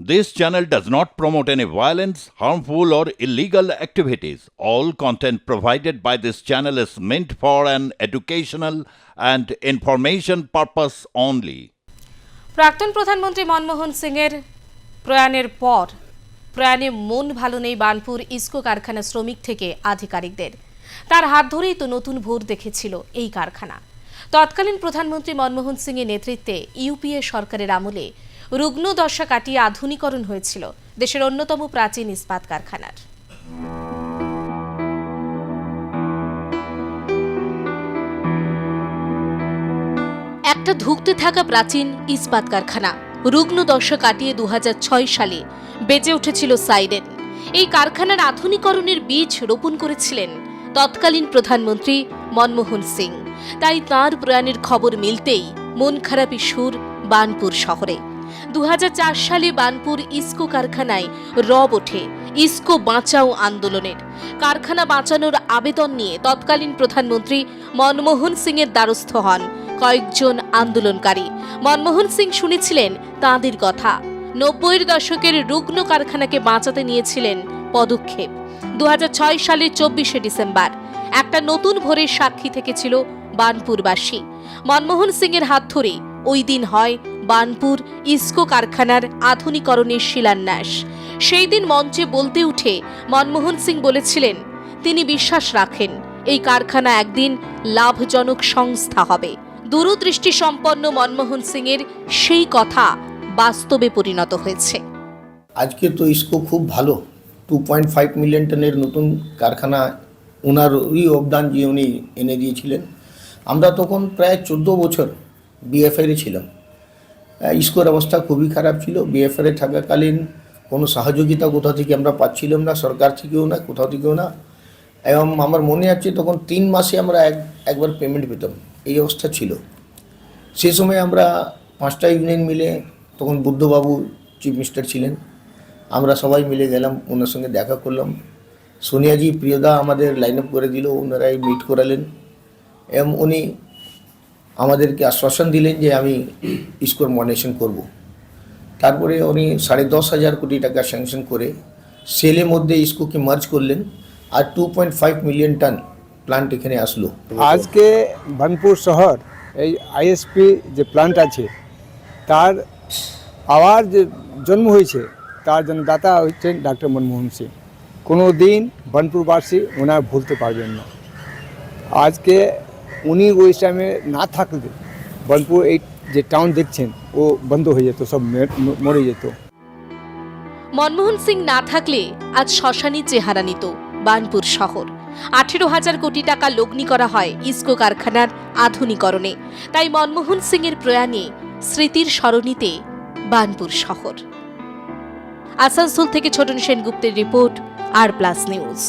This channel does not promote any violence, harmful, or illegal activities. All content provided by this channel is meant for an educational and information purpose only. প্রাক্তন প্রধানমন্ত্রী মনমোহন সিংয়ের প্রয়াণের পর প্রয়াণে মন ভালো নেই বানপুর ইস্কো কারখানা শ্রমিক থেকে আধিকারিকদের তার হাত ধরেই তো নতুন ভোর দেখেছিল এই কারখানা তৎকালীন প্রধানমন্ত্রী মনমোহন সিংয়ের নেতৃত্বে ইউপিএ সরকারের আমলে রুগ্ন দশা কাটিয়ে আধুনিকরণ হয়েছিল, দেশের অন্যতম প্রাচীন ইস্পাত কারখানার। একটা ধুঁকতে থাকা প্রাচীন ইস্পাত কারখানা রুগ্ন দশা কাটিয়ে দু হাজার ছয় সালে বেজে উঠেছিল সাইরেন। এই কারখানার আধুনিকরণের বীজ রোপণ করেছিলেন তৎকালীন প্রধানমন্ত্রী মনমোহন সিং। তাই তার প্রয়াণের খবর মিলতেই মন খারাপি সুর বানপুর শহরে। দু সালে বানপুর ইস্কো কারখানায় রব ওঠে। ইস্কো বাঁচাও আন্দোলনের। কারখানা বাঁচানোর আবেদন নিয়ে তৎকালীন প্রধানমন্ত্রী মনমোহন সিংয়ের দ্বারস্থ হন কয়েকজন আন্দোলনকারী। মনমোহন সিং শুনেছিলেন তাঁদের কথা। নব্বইয়ের দশকের রুগ্ন কারখানাকে বাঁচাতে নিয়েছিলেন পদক্ষেপ। দু সালের চব্বিশে ডিসেম্বর, একটা নতুন ভোরের সাক্ষী থেকেছিল বানপুরবাসী। মনমোহন সিংয়ের হাত ধরে ওই দিন হয় বানপুর ইস্কো কারখানার আধুনিকরণের শিলান্যাস। সেই দিন মঞ্চে বলতে উঠে মনমোহন সিং বলেছিলেন, তিনি বিশ্বাস রাখেন, এই কারখানা একদিন লাভজনক সংস্থা হবে। দূরদৃষ্টি সম্পন্ন মনমোহন সিংয়ের সেই কথা বাস্তবে পরিণত হয়েছে। আজকে তো ইসকো খুব ভালো। টু পয়েন্ট ফাইভ মিলিয়ন টনের নতুন কারখানা ওনারই অবদান যে উনি এনে দিয়েছিলেন। আমরা তখন প্রায় চোদ্দ বছর বিএফআইরে ছিলাম। ইসকোর অবস্থা খুবই খারাপ ছিল। বিএফআইরে থাকাকালীন কোনো সহযোগিতা কোথাও থেকে আমরা পাচ্ছিলাম না, সরকার থেকেও না, কোথাও থেকেও না। এবং আমার মনে আছে তখন তিন মাসে আমরা এক, একবার পেমেন্ট পেতাম। এই অবস্থা ছিল। সে সময় আমরা পাঁচটা ইউনিয়ন মিলে তখন বুদ্ধবাবু চিফ মিনিস্টার ছিলেন। আমরা সবাই মিলে গেলাম, ওনার সঙ্গে দেখা করলাম। সোনিয়াজি প্রিয়দা আমাদের লাইন আপ করে দিল, ওনারাই মিট করালেন। এবং উনি আমাদেরকে আশ্বাসন দিলেন যে আমি ইস্কোর মডারেশন করব। তারপরে উনি সাড়ে দশ হাজার কোটি টাকা স্যাংশন করে সেলের মধ্যে ইস্কোকে মার্জ করলেন আর two point five million ton plant এখানে আসলো। আজকে বানপুর শহর এই আইএসপি যে প্লান্ট আছে, তার আবার যে জন্ম হয়েছে, তার জন্মদাতা হচ্ছেন ডাক্তার মনমোহন সিং। কোনো দিন বানপুরবাসী ওনার ভুলতে পারবেন না। আজকে উনি ওই টাইমে না থাকলে বানপুর এই যে টাউন দেখছেন, ও বন্ধ হয়ে যেত, সব মরে যেত। মনমোহন সিং না থাকলে আজ শ্মশানি চেহারা নিত বানপুর শহর। আঠেরো হাজার কোটি টাকা লগ্নি করা হয় ইস্কো কারখানার আধুনিকরণে। তাই মনমোহন সিং এর প্রয়াণে স্মৃতির স্মরণীতে বানপুর শহর। আসানসোল থেকে ছোটন সেনগুপ্তের রিপোর্ট, আর প্লাস নিউজ।